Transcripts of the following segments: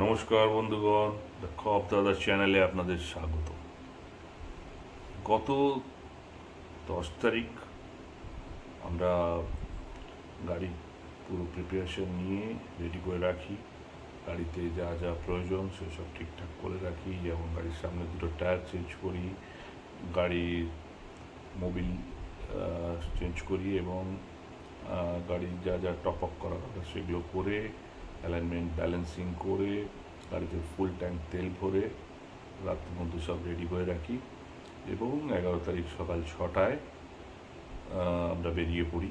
নমস্কার বন্ধুগণ, দ্য খপ দাদা চ্যানেলে আপনাদের স্বাগত। গত দশ তারিখ আমরা গাড়ি পুরো প্রিপারেশন নিয়ে রেডি করে রাখি। গাড়িতে যা যা প্রয়োজন সেসব ঠিকঠাক করে রাখি। যেমন গাড়ির সামনে দুটো টায়ার চেঞ্জ করি, গাড়ির মোবিল চেঞ্জ করি এবং গাড়ির যা যা টপ আপ করা কথা সেগুলো করে অ্যালাইনমেন্ট ব্যালেন্সিং করে গাড়িতে ফুল ট্যাঙ্ক তেল ভরে রাতের মধ্যে সব রেডি করে রাখি এবং এগারো তারিখ সকাল ছটায় আমরা বেরিয়ে পড়ি।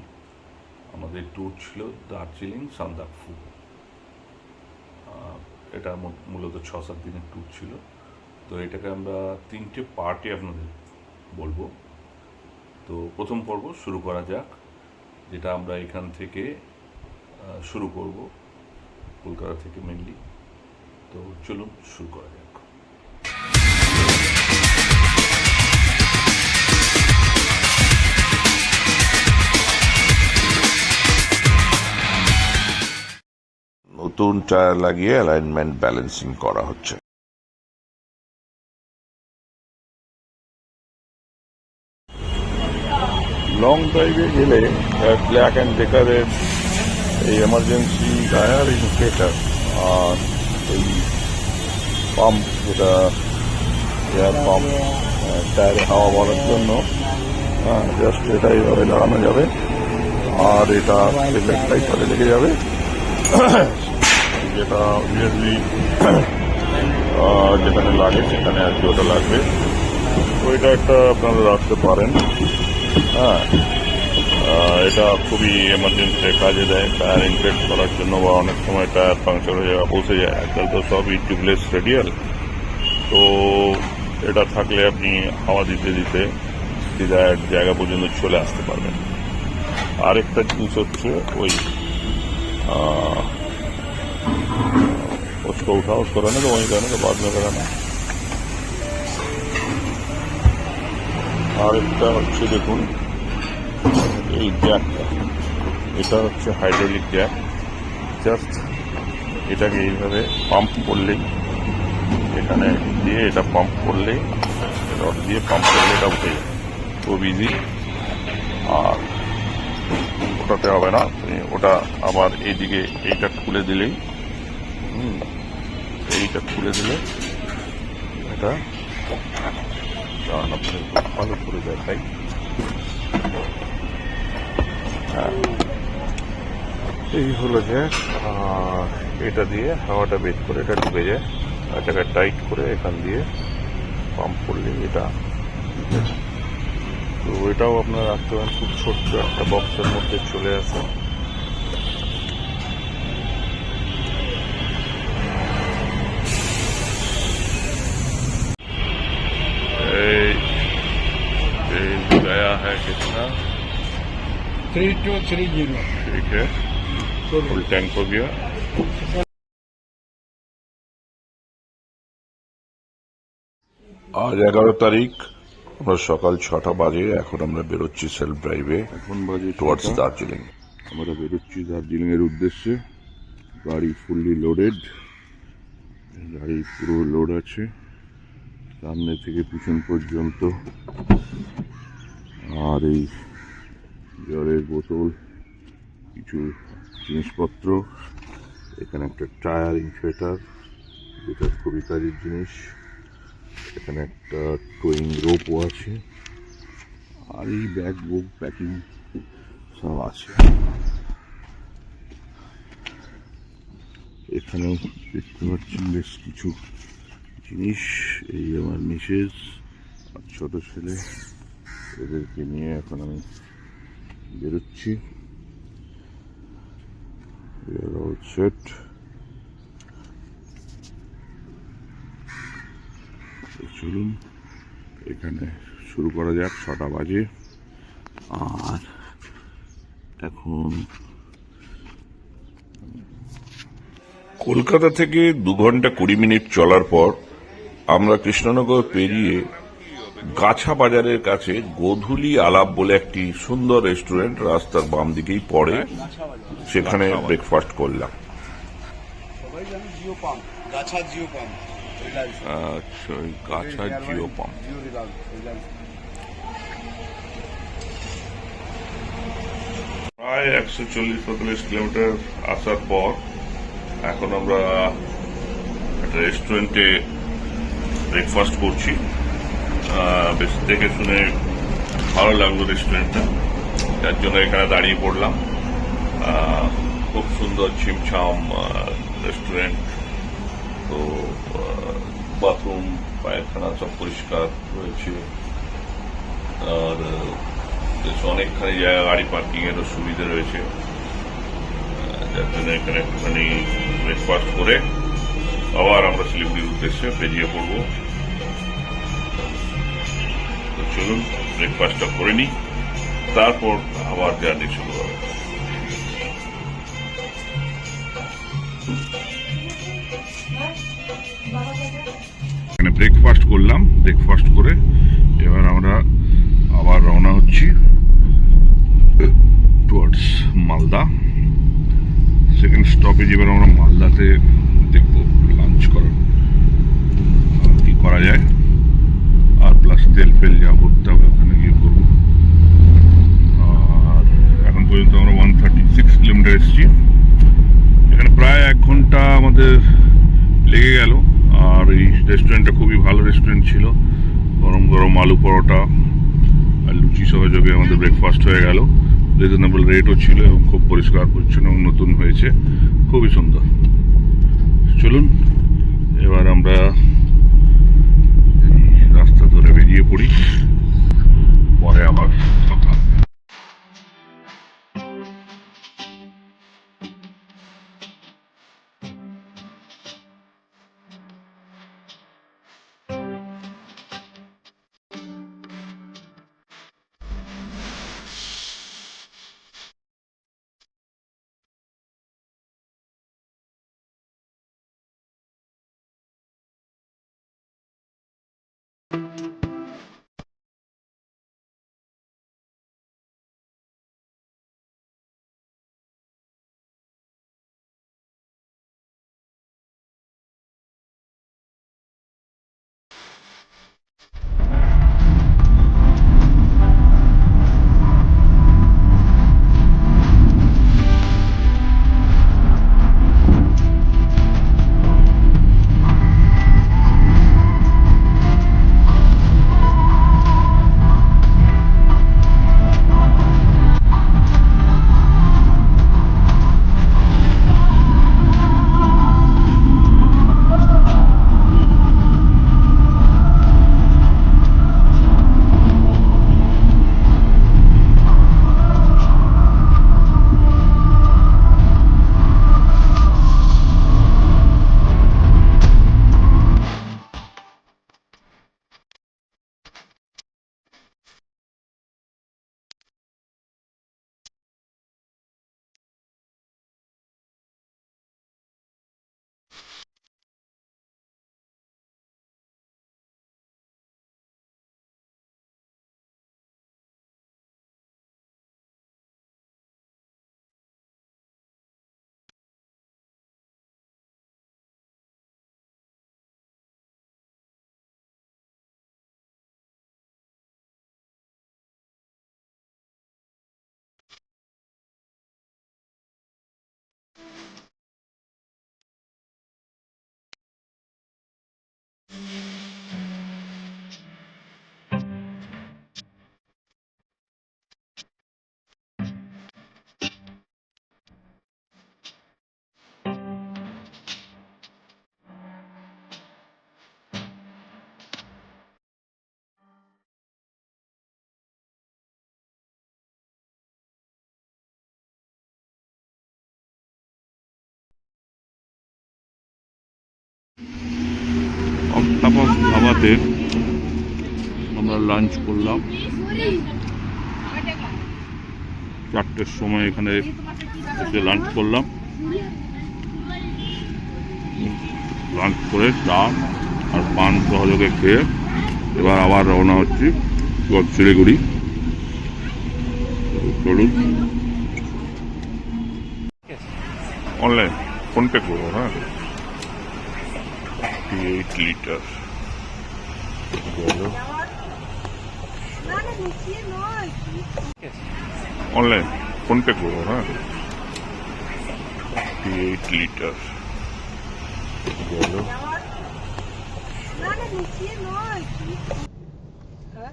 আমাদের ট্যুর ছিল দার্জিলিং, সান্দাকফু। এটা মূলত ছ সাত দিনের ট্যুর ছিল। তো এটাকে আমরা তিনটে পার্টে আপনাদের বলব। তো প্রথম পর্ব শুরু করা যাক, যেটা আমরা এখান থেকে শুরু করব। কলকাতা থেকে মেনলি তো চলুন শুরু করা যাক। নতুন টায়ার লাগিয়ে অ্যালাইনমেন্ট ব্যালেন্সিং করা হচ্ছে। লং ড্রাইভে গেলে ব্ল্যাক অ্যান্ড ডেকারের এই এমার্জেন্সি টায়ার ইনফেটার আর এই পাম্প যেটা এয়ার পাম্প টায়ারে হাওয়া ভরার জন্য হ্যাঁ জাস্ট এটা এইভাবে লাগানো যাবে আর এটা লেফট সাথে লেগে যাবে যেটা অবভিয়াসলি যেখানে লাগে সেখানে আর কি ওটা লাগবে তো এটা একটা আপনারা রাখতে পারেন হ্যাঁ আহ, এটা খুবই এমার্জেন্সি কাজে দেয় টায়ার ইনফেক্ট করার জন্য বা অনেক সময় টায়ার পাংচার হয়ে যাওয়া পৌঁছে যায় আজকাল তো সবই টিউবলেস রেডিয়াল তো এটা থাকলে আপনি হাওয়া দিতে দিতে ডিজায়ার জায়গা পর্যন্ত চলে আসতে পারবেন আরেকটা জিনিস হচ্ছে ওই আহ, उसको उठाओ उसको रहने दो वहीं रहने दो बाद में कराना আর একটা হচ্ছে দেখুন এই জ্যাকটা এটা হচ্ছে হাইড্রোলিক জ্যাক জাস্ট এটাকে এইভাবে পাম্প করলেই এখানে দিয়ে এটা পাম্প করলেই রড দিয়ে পাম্প করলে এটা উঠে খুব ইজি আর ওটাতে হবে না ওটা আবার এইদিকে এইটা খুলে দিলেই এইটা খুলে দিলে এটা ভালো করে দেখাই। হ্যাঁ এই হলো যে আর এটা দিয়ে হাওয়াটা বের করে এটা ঢুকে যায় এটাকে টাইট করে এখান দিয়ে পাম্প করলে এটা ঢুকে যায়। তো এটাও আপনারা রাখতে পারেন খুব ছোট্ট একটা বক্সের মধ্যে চলে আসে ए, ये गया है कितना थ्री टू थ्री जीरो ठीक है फुल टैंक हो गया আজ এগারো তারিখ আমরা সকাল ছটা বাজে এখন আমরা বেরোচ্ছি সেলফ ড্রাইভে এখন বাজে টুয়ার্ডস ছটা। দার্জিলিং আমরা বেরোচ্ছি দার্জিলিং এর উদ্দেশ্যে গাড়ি ফুললি লোডেড গাড়ি পুরো লোড আছে সামনে থেকে পিছন পর্যন্ত আর এই জলের বোতল, কিছু জিনিসপত্র, এখানে একটা টায়ার ইনফেটার, যেটা খুবই কাজের জিনিস, এখানে একটা টোয়িং রোপও আছে, আর এই ব্যাগ বুক, প্যাকিং সব আছে। এখানে দেখতে পাচ্ছি বেশ কিছু জিনিস, এই আমার মিসেস আর ছোট ছেলে, এদেরকে নিয়ে এখন আমি বেরোচ্ছি সেট চলুন, এখানে শুরু করা যাক, ছটা বাজে। আর এখন কলকাতা থেকে দু ঘণ্টা কুড়ি মিনিট চলার পর আমরা কৃষ্ণনগর পেরিয়ে গাছা বাজারের কাছে গোধূলি আলাপ বলে একটি সুন্দর রেস্টুরেন্ট রাস্তার বাম দিকেই পড়ে। সেখানে ব্রেকফাস্ট করলাম। জিও পাম্প আচ্ছা প্রায় একশো চল্লিশ পঁয়তাল্লিশ কিলোমিটার আসার পর এখন আমরা একটা রেস্টুরেন্টে ব্রেকফাস্ট করছি। বেশ দেখে শুনে ভালো লাগল রেস্টুরেন্টটা যার জন্য এখানে দাঁড়িয়ে পড়লাম। খুব সুন্দর ছিমছাম রেস্টুরেন্ট তো বাথরুম পায়খানা সব পরিষ্কার রয়েছে। আর বেশ অনেকখানি জায়গা, গাড়ি পার্কিং এরও সুবিধা রয়েছে। যার জন্য এখানে একটুখানি ব্রেকফাস্ট করে আবার আমরা শিলিগুড়ির উদ্দেশ্যে বেরিয়ে পড়ব। চলুন ব্রেকফাস্টটা করে নিই, তারপর আবার জার্নি শুরু হবে। এখানে ব্রেকফাস্ট করলাম ব্রেকফাস্ট করে এবার আমরা আবার রওনা হচ্ছি টুয়ার্ডস মালদা। সেকেন্ড স্টপেজ এবার আমরা মালদাতে দেখব লাঞ্চ করার কি করা যায়। প্লাস তেল ফেল যা করতে হবে ওখানে গিয়ে করব। আর এখন পর্যন্ত আমরা ওয়ান থার্টি সিক্স কিলোমিটার এসেছি। এখানে প্রায় এক ঘণ্টা আমাদের লেগে গেল। আর এই রেস্টুরেন্টটা খুবই ভালো রেস্টুরেন্ট ছিল। গরম গরম আলু পরোটা আর লুচি সহযোগে আমাদের ব্রেকফাস্ট হয়ে গেল। রিজনেবল রেটও ছিল এবং খুব পরিষ্কার পরিচ্ছন্ন নতুন হয়েছে। খুবই সুন্দর। চলুন অক্টাপাস ধাবাতে আমরা লাঞ্চ করলাম। চারটের সময় এখানে এসে লাঞ্চ করলাম। লাঞ্চ করে চা আর পান সহযোগে খেয়ে এবার আবার রওনা হচ্ছি শিলিগুড়ি। চলুন। অনলাইন ফোনপে করব হ্যাঁ? Fifty eight litre online PhonePe করব হ্যাঁ? ফিফটি এইট লিটার না না লুকিয়ে নয়। হ্যাঁ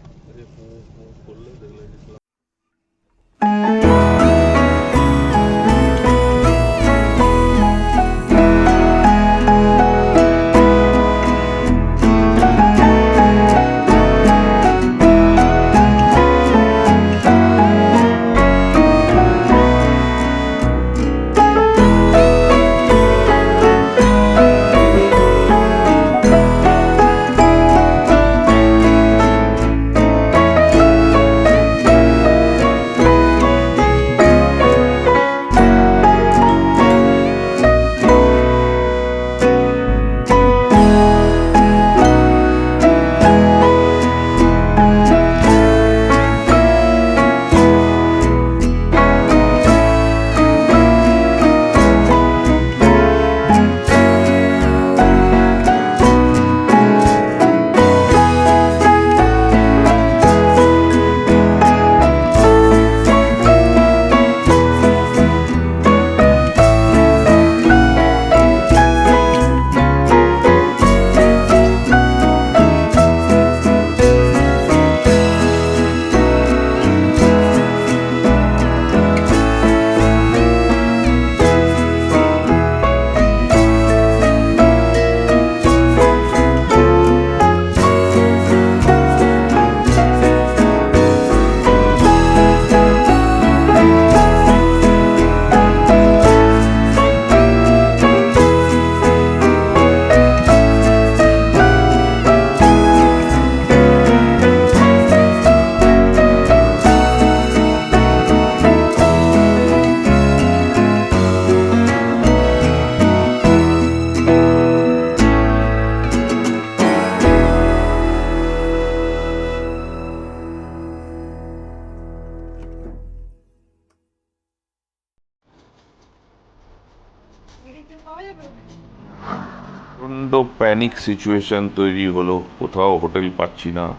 প্যানিক সিচুয়েশন তৈরি হলো। কোথাও হোটেল পাচ্ছি না।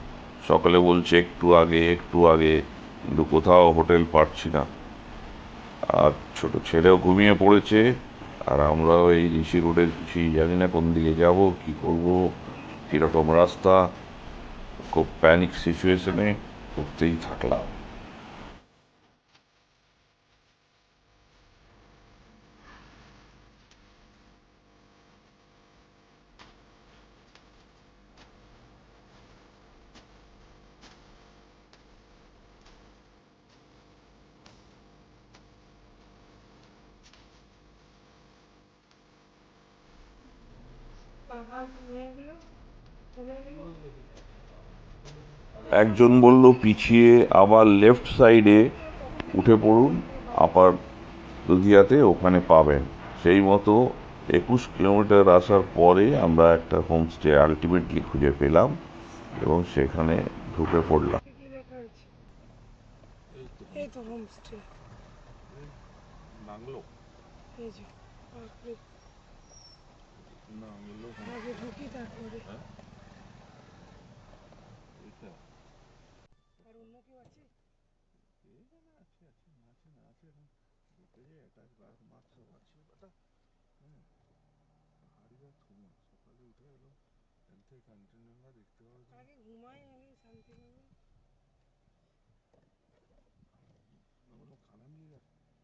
সকালে বলছে, একটু আগে একটু আগে। কিন্তু কোথাও হোটেল পাচ্ছি না। আর ছোট ছেলেও ঘুমিয়ে পড়েছে। আর আমরাও এই ঋষি রোডে কিছুই জানি না কোন দিকে যাব, কি করব? কীরকম রাস্তা? খুব প্যানিক সিচুয়েশনে করতেই থাকলাম। একজন বলল পিছিয়ে আবার লেফট সাইডে উঠে পড়ুন আপার দুধিয়াতে ওখানে পাবেন। সেই মতো একুশ কিলোমিটার আসার পরে আমরা একটা হোমস্টে আলটিমেটলি খুঁজে পেলাম এবং সেখানে ঢুকে পড়লাম। কি লেখা আছে এই তো হোমস্টে বাংলো? এই যে বাপরে আগে ঢুকি তারপরে আর অন্য কেউ আছে আগে ঘুমাই আমি শান্তি পাবো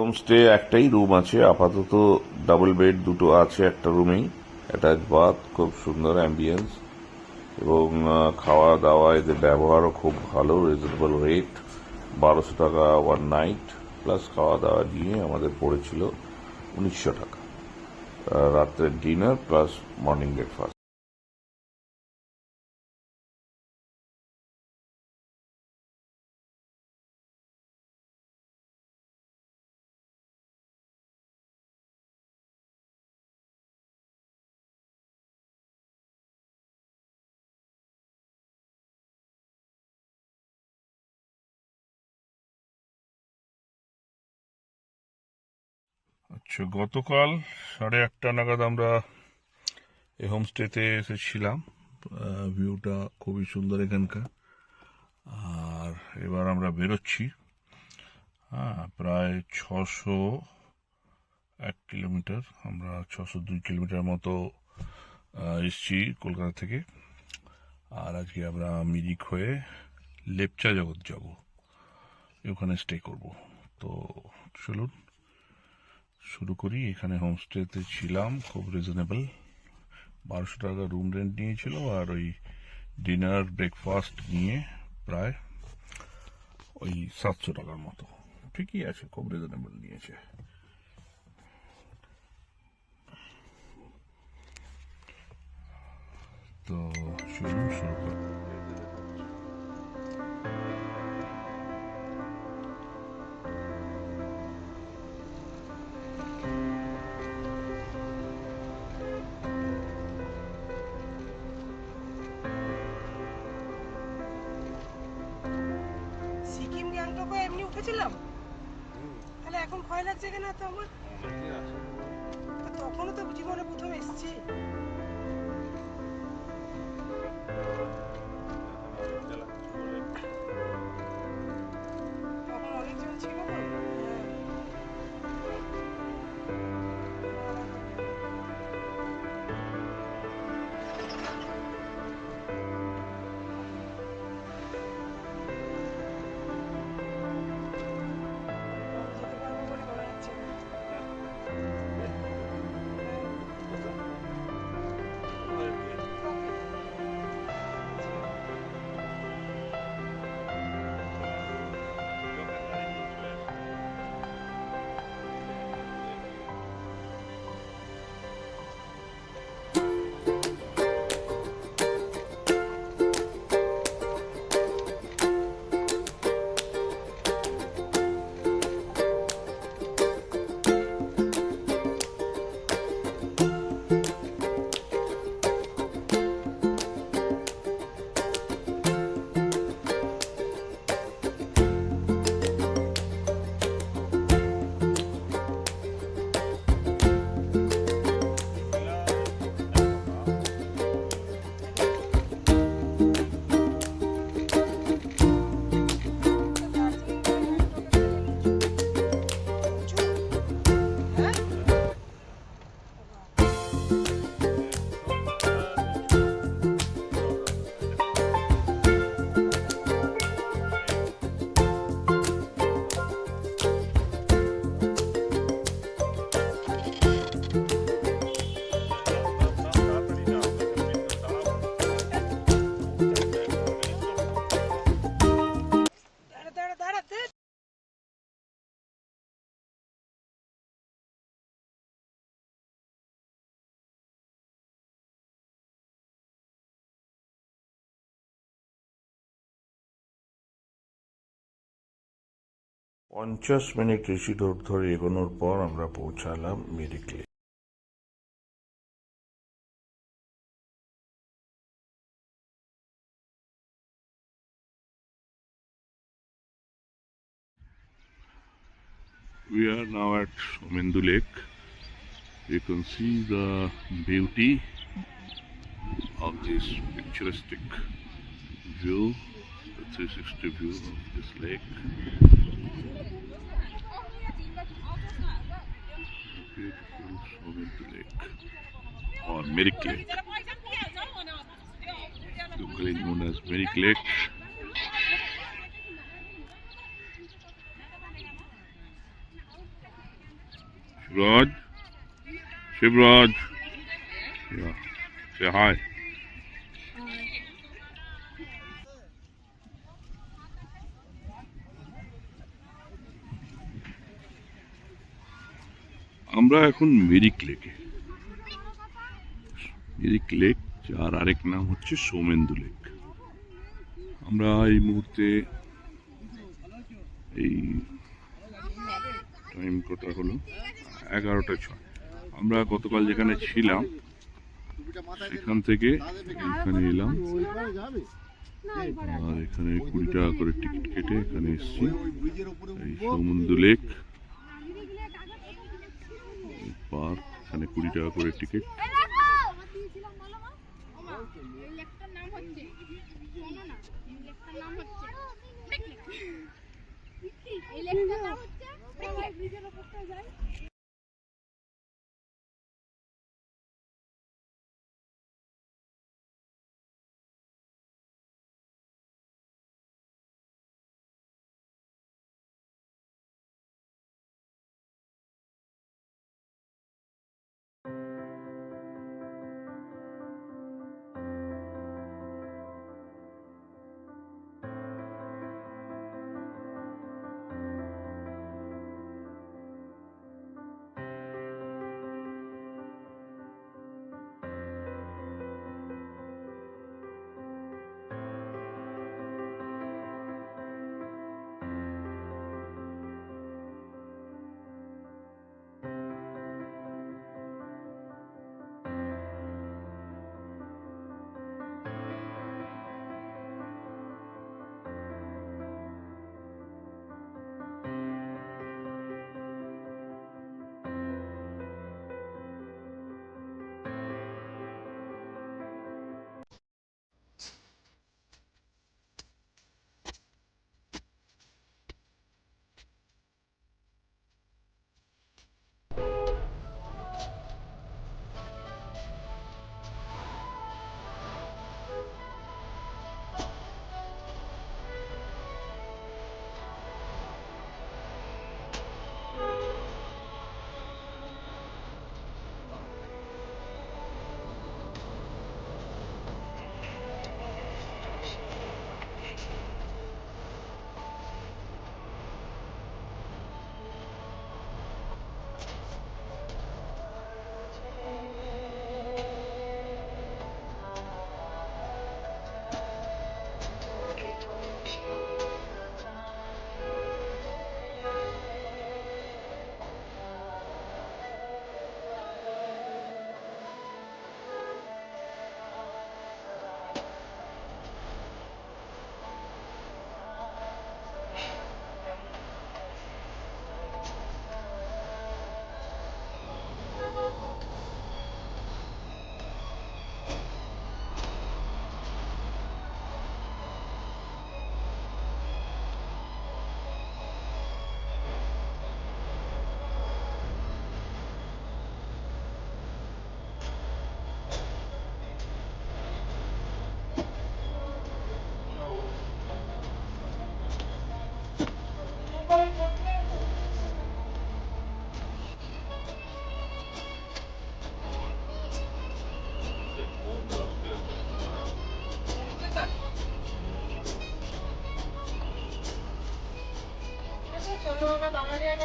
হোমস্টে একটাই, রুম আছে, আপাতত ডাবল বেড দুটো আছে একটা রুমেই, অ্যাটাচ বাথ, খুব সুন্দর অ্যাম্বিয়েন্স, এবং খাওয়া দাওয়া, এদের ব্যবহারও খুব ভালো রিজনেবল রেট বারোশো টাকা ওয়ান নাইট প্লাস খাওয়া দাওয়া নিয়ে আমাদের পড়েছিল উনিশশো টাকা। রাত্রের ডিনার প্লাস মর্নিং ব্রেকফাস্ট আচ্ছা গতকাল সাড়ে আটটা নাগাদ আমরা এই হোমস্টেতে এসেছিলাম। ভিউটা খুবই সুন্দর এখানকার। আর এবার আমরা বেরোচ্ছি। হ্যাঁ প্রায় ছশো এক কিলোমিটার, আমরা ছশো দুই কিলোমিটার মতো এসছি কলকাতা থেকে। আর আজকে আমরা মিরিক হয়ে লেপচা জগৎ যাব। ওখানে স্টে করব। তো চলুন। শুরু করি। এখানে হোমস্টেতে ছিলাম, খুব রিজনেবল বারোশো টাকা রুম রেন্ট নিয়েছিল আর ওই ডিনার ব্রেকফাস্ট নিয়ে প্রায় ওই সাতশো টাকার মতো। ঠিকই আছে, খুব রিজনেবল নিয়েছে। তো চলুন শুরু ভয় লাগছে কেন তো আমার? তখনও তো জীবনে প্রথম এসেছি। পঞ্চাশ মিনিট ঋষি রোড ধরে এগোনোর পর আমরা পৌঁছালাম মিরিকলে We are now at Somendu Lake. You can see the beauty of this picturesque view, the 360 view of this lake. Govind lake और Mirik lake locally known as Merrick Lake. Shivraj, Shivraj, yeah, say hi. আমরা এখন মেরিক লেকে। Mirik lake, যার আরেক নাম হচ্ছে Soumendu lake. আমরা এই মুহূর্তে এই টাইম কটা হলো? এগারোটা ছয়। আমরা গতকাল যেখানে ছিলাম, সেখান থেকে এখানে এলাম। আর এখানে কুড়ি টাকা করে টিকিট কেটে এখানে এসেছি। এই সমুদ্র লেক। পার্ক এখানে কুড়ি টাকা করে টিকিট।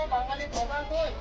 বাঙালি প্রধান বই।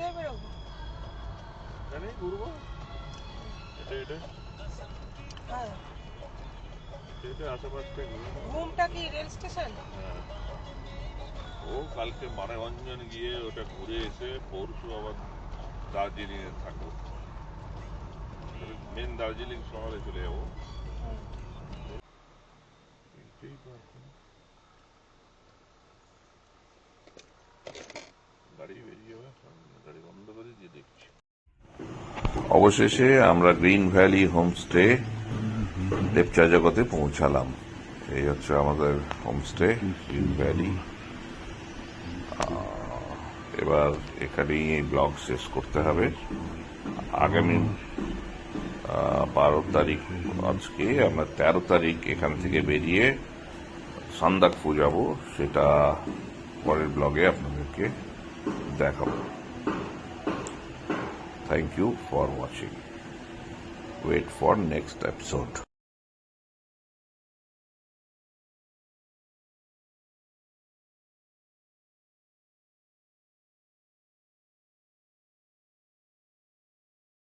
ছোটবেলা বাঙালি আগে বাঙালি বাবা কই এখানেই ঘুরবো এটা এটা হ্যাঁ এটা আশেপাশটা ঘুরবো ঘুমটা কি রেল স্টেশন হ্যাঁ। ও কালকে মানেরঞ্জন গিয়ে ওটা ঘুরে এসে পরশু আবার দার্জিলিং এ থাকব মেন দার্জিলিং শহরে চলে যাব এইটাই তো এখন। গাড়ি বেরিয়ে যাবে গাড়ি বন্ধ করে দিয়ে দেখছি অবশেষে আমরা গ্রিন ভ্যালি হোমস্টে দেবচা জগতে পৌঁছালাম। এই হচ্ছে আমাদের হোমস্টে, গ্রিন ভ্যালি। এবার এখানেই এই ব্লগ শেষ করতে হবে। আগামী বারো তারিখ, আজকে আমরা তেরো তারিখ এখান থেকে বেরিয়ে সান্দাকফু যাব, সেটা পরের ব্লগে আপনাদেরকে দেখাবো। Thank you for watching. Wait for next episode.